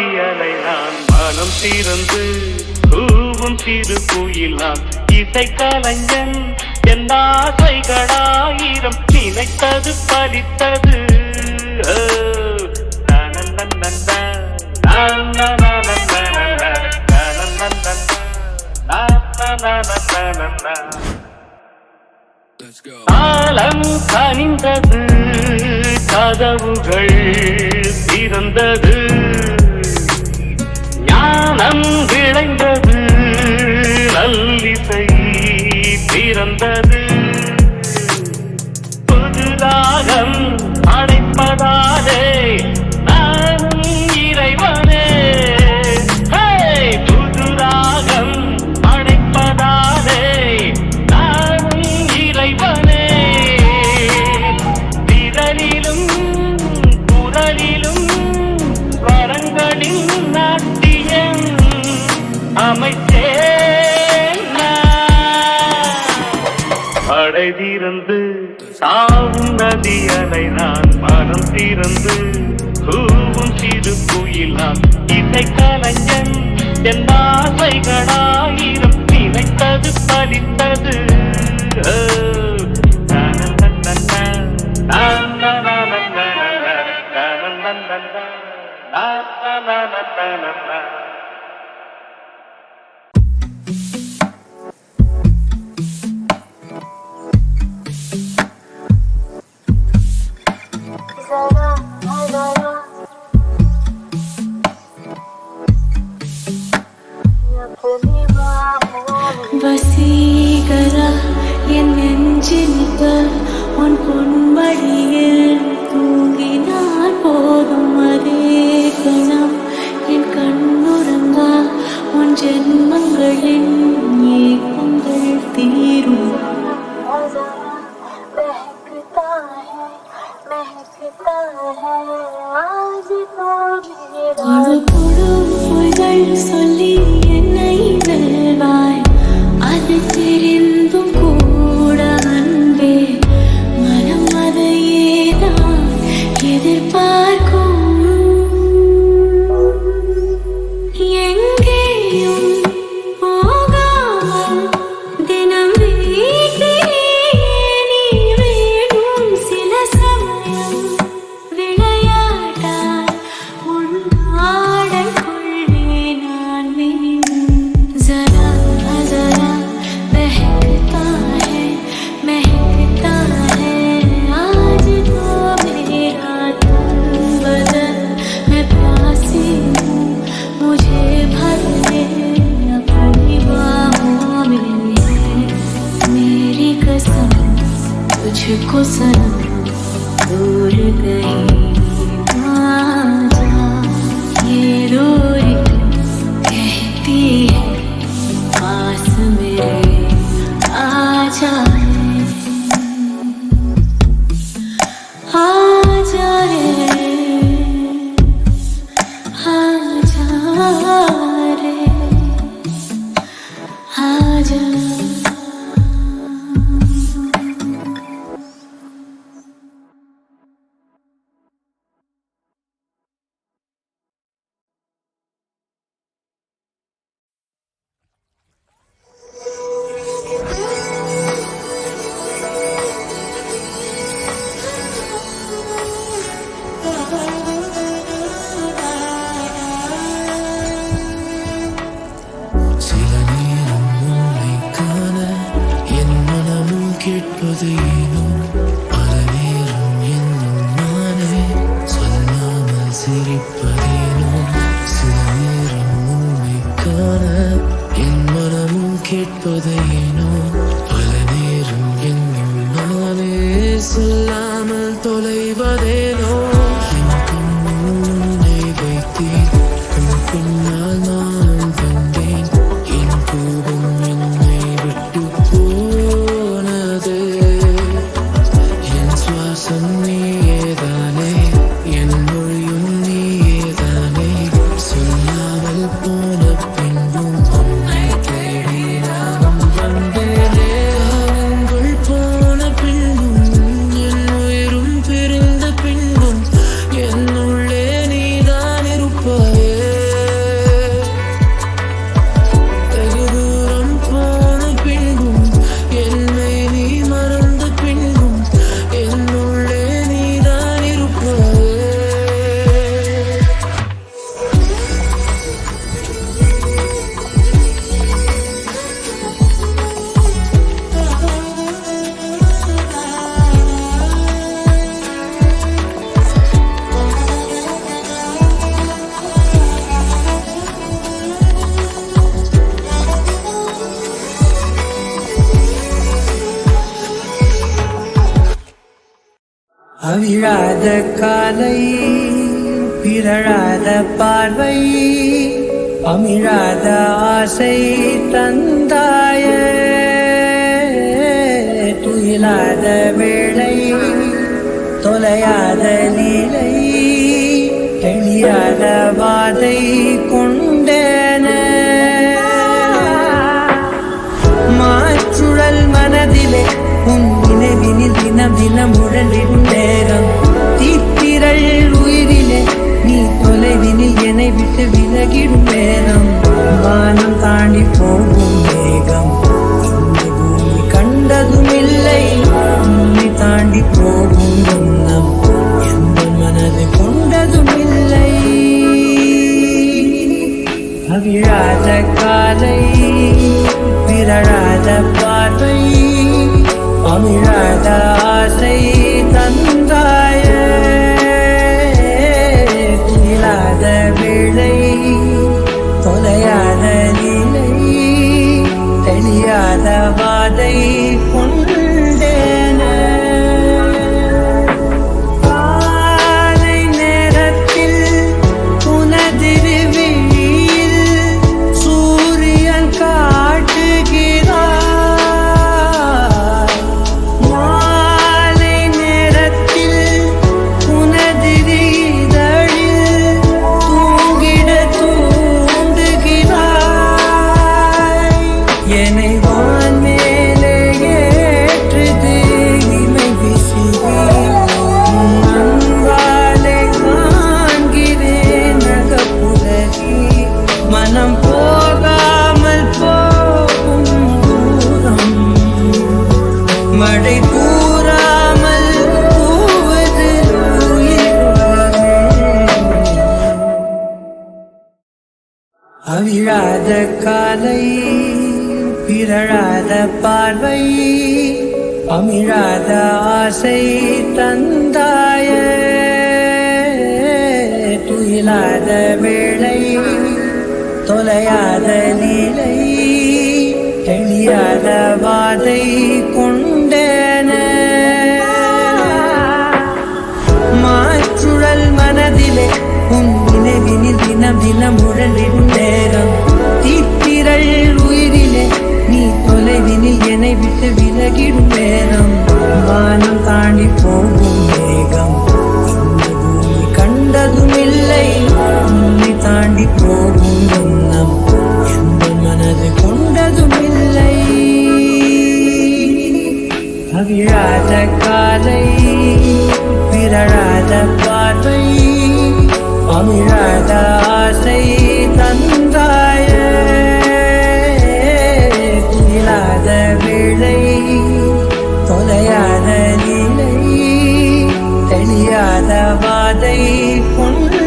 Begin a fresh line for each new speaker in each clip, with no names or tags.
பாவியலை நான் மனம் திறந்து கூவும் சிறு குயிலான் இசை கலைஞன் என் ஆசைகளாயிரம் நினைத்தது பலித்தது காலம் கனிந்தது கதவுகள் திறந்தது மனம் விளைந்தது நல்லிசை பிறந்தது. அமைத்தேன்? படை
திறந்து சாவும் நதியலை நான் மனம் திறந்து கூவும் சிறு குயிலான் இசை கலைஞன் என் பார்வைகளாயிரம் நினைத்தது பலித்தது.
வசீகர என் நெஞ்சினில் உன் பொன்மடியில் தூங்கினார் போதும் அதே கணம். என் கண்ணுறங்கா உன் ஜென்மங்களின் ஏக்கங்கள் தீரும். அழகு பொழுதுகள் சொல்லி
by. I think
அவிழாத காலை பிறழாத பார்வை அமிழாத ஆசை தந்தாய துயிலாத வேளை தொலையாத லீலை தெளியாத வாதை கொண்டேன. மாற்றுழல் மனதிலே உன் நினைவினில் தினம் தினம் முழலிடும் நேரம். தீத்திரள் உயிரிலே நீ தொலைவினில் என்னை விட்டு விலகிடும் நேரம். வானம் தாண்டி போகும் வேகம் வாதை அவை அமிழாத ஆசை தந்தாய. துயிலாத வேளை தொலையாத நிலை தெளியாத வாதை கொண்டேன. மாற்றுழல் மனதிலே உன் நினைவினில் தினம் தினம் உழலிடும் நேரம் தீத்திரள் உயிரிலே நீ தொலைவினில் என்னை விட்டு விலகிடும் நேரம். வானம் தாண்டி போகும் வேகம் இந்த பூமி கண்டதும் இல்லை உன்னை தாண்டி போகும் எண்ணம். எந்த மனது கொண்டதும் இல்லை அவிழாத காலை பிறழாத பார்வை. அமிழாத ஆசை தந்தார் தொலையாத வேளை தொலையாத நிலை தெளியாத வாதை
கொண்டு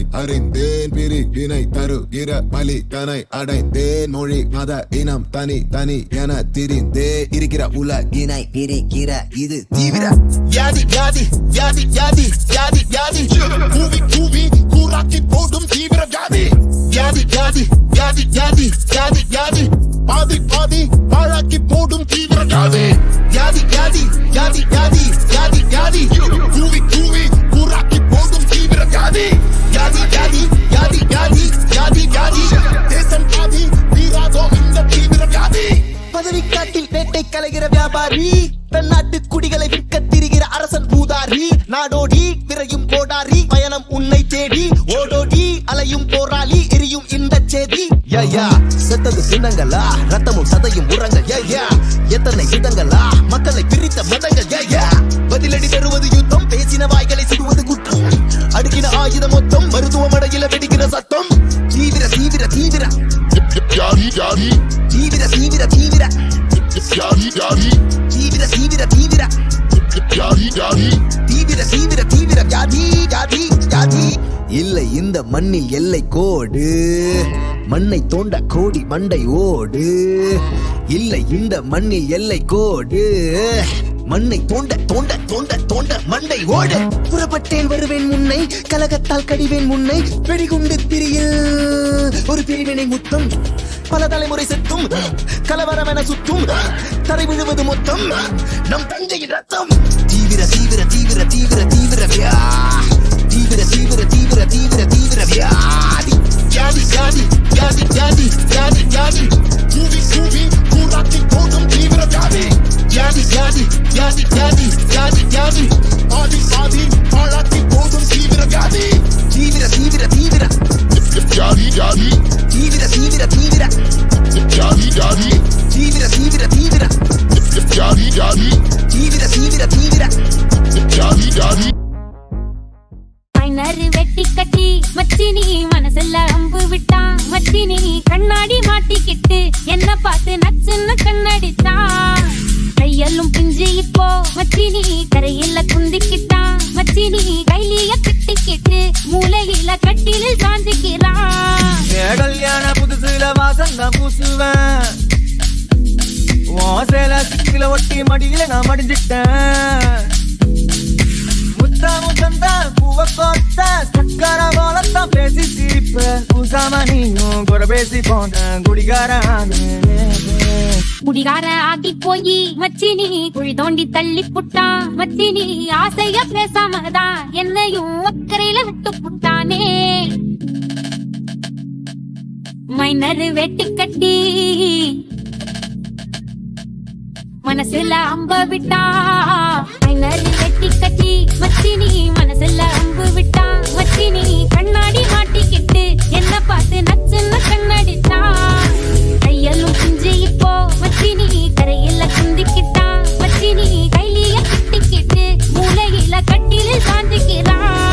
பெரு அறிந்தேன் பிரிவினை தருகிற தரு இர அடைந்தேன் மொழி மத இனம் தனி தனி என திரிந்தே இருக்கிற உலகினை பிரிக்கிற இது தீவிர
வியாதி வியாதி வியாதி வியாதி வியாதி வியாதி கூவி கூவி கூறாக்கி போடும் தீவிர வியாதி வியாதி வியாதி வியாதி வியாதி வியாதி வியாதி பாதி பாதி பாழாக்கி போடும் தீவிர வியாதி வியாதி வியாதி வியாதி வியாதி வியாதி வியாதி கூவி கூவி கூறாக்கி வியாதி வியாதி வியாதி வியாதி வியாதி வியாதி வியாதி தேசம் தீராதோ இந்த தீவிர வியாதி
பதவிக்காட்டில் வேட்டை கலைகிற வியாபாரி குடிகளை விற்க திரிகிற அரசன் பூதாரி. நாடோடி விரையும் போடாரி பயணம் உன்னை தேடி. ஓடோடி அலையும் போராளி எரியும் இந்த சேதி. யா, செத்தது சின்னங்களா ரத்தமும் சதையும் உரங்கள் யா, எத்தனை சிதங்களா மக்களை பிரித்த ஜாதி ஜாதி ஜாதி. இல்லை இந்த மண்ணில் எல்லை கோடு. மண்ணை தோண்ட கோடி மண்டை ஓடு. இல்லை இந்த மண்ணில் எல்லை கோடு. மண்ணை தோண்ட தோண்ட தோண்ட தோண்ட மண்டை ஓடு. புறப்பட்டேன் வருவேன் முன்னை. கலகத்தால் கடிவேன் முன்னை. வெடிகுண்டு பிரியில் ஒரு பிரிவினை முத்தம். பல தலைமுறை செத்தும் கலவரமென சுத்தும் தரை விழுவது மொத்தம் நம் தஞ்சையின் ரத்தம் தீவிர தீவிர தீவிர தீவிர தீவிர வியா தீவிர தீவிர தீவிர தீவிர தீவிர வியாதி
Yadi, yadi, yadi, yadi, yadi, yadi. Kuvi, kuvi, kuraki kodum தீவிர வியாதி. Yadi, yadi, yadi, yadi, yadi, yadi. ஆதி, ஆதி, பாழாக்கி போதும் தீவிர வியாதி.
தீவிர தீவிர தீவிர
Yadi, yadi,
தீவிர தீவிர தீவிர.
Yadi, yadi,
தீவிர தீவிர தீவிர.
Yadi, yadi,
தீவிர தீவிர தீவிர.
Yadi, yadi.
மைனரு வெட்டி கட்டி மச்சினி மனசுல அம்பு விட்டான். மச்சினி கண்ணாடி மாட்டிக்கிட்டு என்ன பார்த்து
சேல ஒட்டி மடியில நான் மடிஞ்சிட்டேன். முத்தா முத்தந்தா பூவ கோத்த சக்கர போலத்தான் பேசி சிரிப்ப பூசாம நீயும் குறை பேசி போன குடிகாரானு.
குடிகார ஆகி போய் மச்சினி குழி தோண்டி தள்ளி புட்டான். மச்சினி ஆசைய பேசாமதான் என்னையும் அக்கறையில விட்டு புட்டானே. மைனர் வெட்டி கட்டி மனசுல அம்ப விட்டா? மைனரு வெட்டி கட்டி மச்சினி மனசுல அம்பு விட்டா? மச்சினி கண்ணாடி மாட்டிக்கிட்டு என்ன பார்த்து நச்சுன்னு கண்ணடிச்சா கையெல்லும் குஞ்சு இப்போ மச்சினி கரையில குந்திக்கிட்டா? மச்சினி கைலிய கட்டிக்கிட்டு மூலையில கட்டில சாஞ்சுக்கிறான்